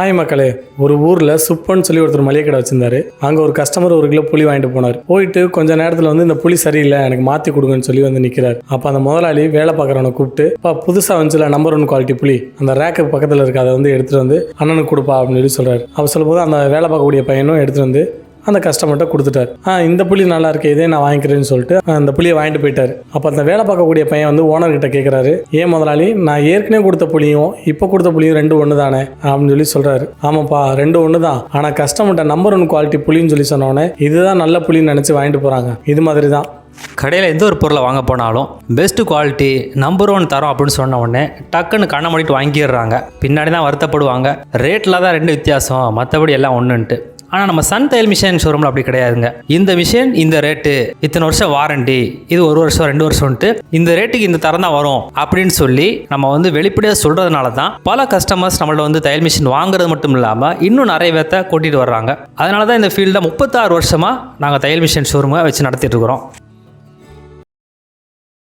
Hi மக்களே. ஒரு ஊரில் சுப்பன்னு சொல்லி ஒருத்தர் மளிகை கடை வச்சிருந்தாரு. அங்கே ஒரு கஸ்டமர் ஒரு கிலோ புளி வாங்கிட்டு போனார். போயிட்டு கொஞ்ச நேரத்தில் வந்து இந்த புளி சரியில்லை எனக்கு மாற்றி கொடுங்கன்னு சொல்லி வந்து நிற்கிறார் அப்போ அந்த முதலாளி வேலை பார்க்குறவனை கூப்பிட்டு இப்போ புதுசாக வந்துச்சுல நம்பர் ஒன் குவாலிட்டி புளி. அந்த ரேக்கு பக்கத்தில் இருக்க அதை வந்து எடுத்துகிட்டு வந்து அண்ணனுக்கு கொடுப்பா அப்படின்னு சொல்லி சொல்கிறார் அவர் சொல்லும்போது அந்த வேலை பார்க்கக்கூடிய பையனும் எடுத்துகிட்டு வந்து அந்த கஸ்டமர்கிட்ட கொடுத்துட்டார். ஆ இந்த புளி நல்லா இருக்கு இதே நான் வாங்கிக்கிறேன்னு சொல்லிட்டு அந்த புளியை வாங்கிட்டு போயிட்டார். அப்போ அந்த வேலை பார்க்கக்கூடிய பையன் வந்து ஓனர்கிட்ட கேட்குறாரு ஏன் முதலாளி நான் ஏற்கனவே கொடுத்த புளியும் இப்போ கொடுத்த புளியும் ரெண்டு ஒன்று தானே? அப்படின்னு சொல்லி சொல்கிறாரு ஆமாப்பா ரெண்டு ஒன்று தான். ஆனால் கஸ்டமர்கிட்ட நம்பர் ஒன் குவாலிட்டி புளின்னு சொல்லி சொன்னோடனே இதுதான் நல்ல புளின்னு நினச்சி வாங்கிட்டு போகிறாங்க இது மாதிரி தான் கடையில் எந்த ஒரு பொருளை வாங்க போனாலும் பெஸ்ட்டு குவாலிட்டி நம்பர் ஒன் தரோம் அப்படின்னு சொன்ன உடனே டக்குன்னு கண்ணை மூடிட்டு வாங்கிடுறாங்க. பின்னாடி தான் வருத்தப்படுவாங்க. ரேட்டில் தான் ரெண்டு வித்தியாசம் மற்றபடி எல்லாம் ஒன்றுன்ட்டு ஆனால் நம்ம சன் தையல் மிஷின் ஷோரூமில் அப்படி கிடையாதுங்க. இந்த மிஷின் இந்த ரேட்டு இத்தனை வருஷம் வாரண்டி இது ஒரு வருஷம் ரெண்டு வருஷம்ன்ட்டு இந்த ரேட்டுக்கு இந்த தரம் தான் வரும் அப்படின்னு சொல்லி நம்ம வந்து வெளிப்படையாக சொல்கிறதுனால தான் பல கஸ்டமர்ஸ் நம்மள்ட்ட வந்து தையல் மிஷின் வாங்குறது மட்டும் இல்லாமல் இன்னும் நிறைய பேர்த்த கூட்டிகிட்டு வர்றாங்க. அதனால தான் இந்த ஃபீல்டில் முப்பத்தாறு வருஷமாக நாங்கள் தையல் மிஷின் ஷோரூமை வச்சு நடத்திட்டு இருக்கிறோம்.